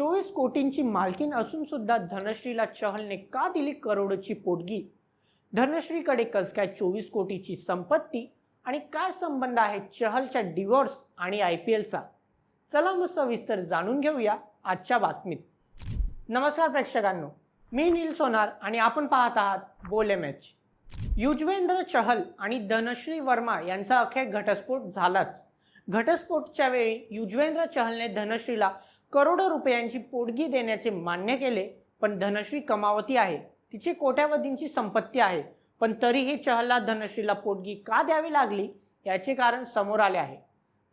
चोवीस कोटींची मालकीन असून सुद्धा धनश्रीला चहलने का दिली करोडची पोटगी? धनश्रीकडे कस चोवीस कोटीची संपत्ती आणि काय संबंध आहे चहलच्या डिवोर्स आणि आय पी एलचा? चला मग सविस्तर जाणून घेऊया आजच्या बातमीत. नमस्कार प्रेक्षकांनो मी नील सोनार आणि आपण पाहत आहात बोले मॅच. युजवेंद्र चहल आणि धनश्री वर्मा यांचा अखेर घटस्फोट झालाच. घटस्फोटच्या वेळी युजवेंद्र चहलने धनश्रीला करोडो रुपयांची पोटगी देण्याचे मान्य केले पण धनश्री कमावती आहे. तिची कोट्यावधींची संपत्ती आहे. पण तरीही चहलला धनश्रीला पोटगी का द्यावी लागली याचे कारण समोर आले आहे.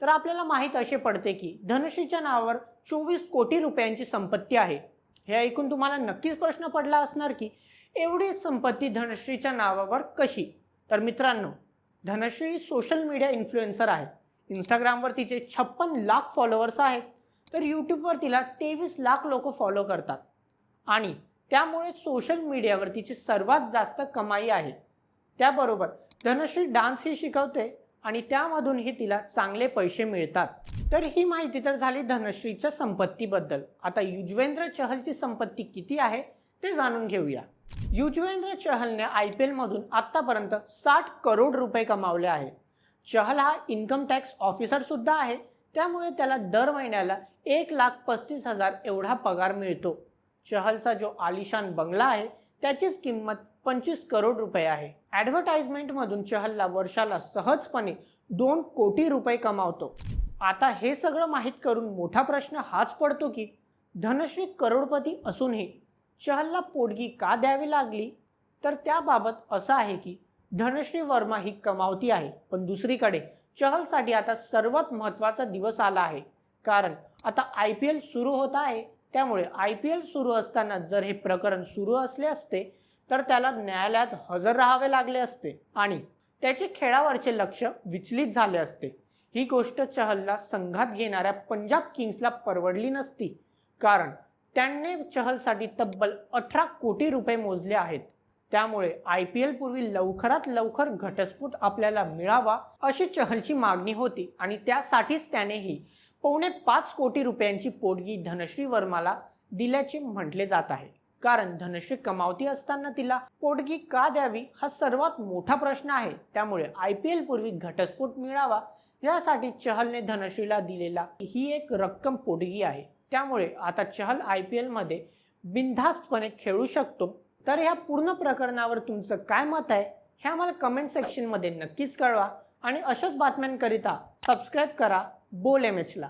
तर आपल्याला माहीत असे पडते की धनश्रीच्या नावावर चोवीस कोटी रुपयांची संपत्ती आहे. हे ऐकून तुम्हाला नक्कीच प्रश्न पडला असणार की एवढी संपत्ती धनश्रीच्या नावावर कशी? तर मित्रांनो धनश्री सोशल मीडिया इन्फ्लुएन्सर आहे. इंस्टाग्रामवर तिचे छप्पन लाख फॉलोअर्स आहेत. तर यूट्यूबवर तिला तेवीस लाख लोक फॉलो करतात. आणि त्यामुळे सोशल मीडियावर तिची सर्वात जास्त कमाई आहे. त्याबरोबर धनश्री डान्सही शिकवते आणि त्यामधूनही तिला चांगले पैसे मिळतात. तर ही माहिती तर झाली धनश्रीच्या संपत्तीबद्दल. आता युजवेंद्र चहलची संपत्ती किती आहे ते जाणून घेऊया. युजवेंद्र चहलने आय पी एलमधून आत्तापर्यंत साठ करोड रुपये कमावले आहे. चहल हा इन्कम टॅक्स ऑफिसर सुद्धा आहे. त्यामुळे त्याला दर महिन्याला एक लाख पस्तीस हजार एवढा पगार मिळतो. चहलचा जो आलिशान बंगला आहे त्याचीच किंमत पंचवीस करोड रुपये आहे. ॲडव्हर्टाइजमेंटमधून चहलला वर्षाला सहजपणे दोन कोटी रुपये कमावतो. आता हे सगळं माहीत करून मोठा प्रश्न हाच पडतो की धनश्री करोडपती असूनही चहलला पोटगी का द्यावी लागली? तर त्याबाबत असं आहे की धनश्री वर्मा ही कमावती आहे पण दुसरीकडे चहलसाठी आता सर्वात महत्त्वाचा दिवस आला आहे. कारण आता आय पी एल सुरू होत आहे. त्यामुळे आय पी एल सुरू असताना जर हे प्रकरण सुरू असले असते तर त्याला न्यायालयात हजर राहावे लागले असते आणि त्याचे खेळावरचे लक्ष विचलित झाले असते. ही गोष्ट चहलला संघात घेणाऱ्या पंजाब किंग्सला परवडली नसती. कारण त्यांनी चहलसाठी तब्बल अठरा कोटी रुपये मोजले आहेत. त्यामुळे आय पी एल पूर्वी लवकरात लवकर घटस्फोट आपल्याला मिळावा अशी चहलची मागणी होती आणि त्यासाठीच त्यानेही पावणे पाच कोटी रुपयांची पोटगी धनश्री वर्माला दिल्याचे म्हटले जात आहे. कारण धनश्री कमावती असताना तिला पोटगी का द्यावी हा सर्वात मोठा प्रश्न आहे. त्यामुळे आय पी एल पूर्वी घटस्फोट मिळावा यासाठी चहलने धनश्रीला दिलेला ही एक रक्कम पोटगी आहे. त्यामुळे आता चहल आय पी एलमध्ये बिनधास्तपणे खेळू शकतो तर ह्या पूर्ण प्रकरणावर तुमचं काय मत आहे हे आम्हाला कमेंट सेक्शनमध्ये नक्कीच कळवा आणि अशाच बातम्यांकरिता सबस्क्राईब करा बोल एम एचला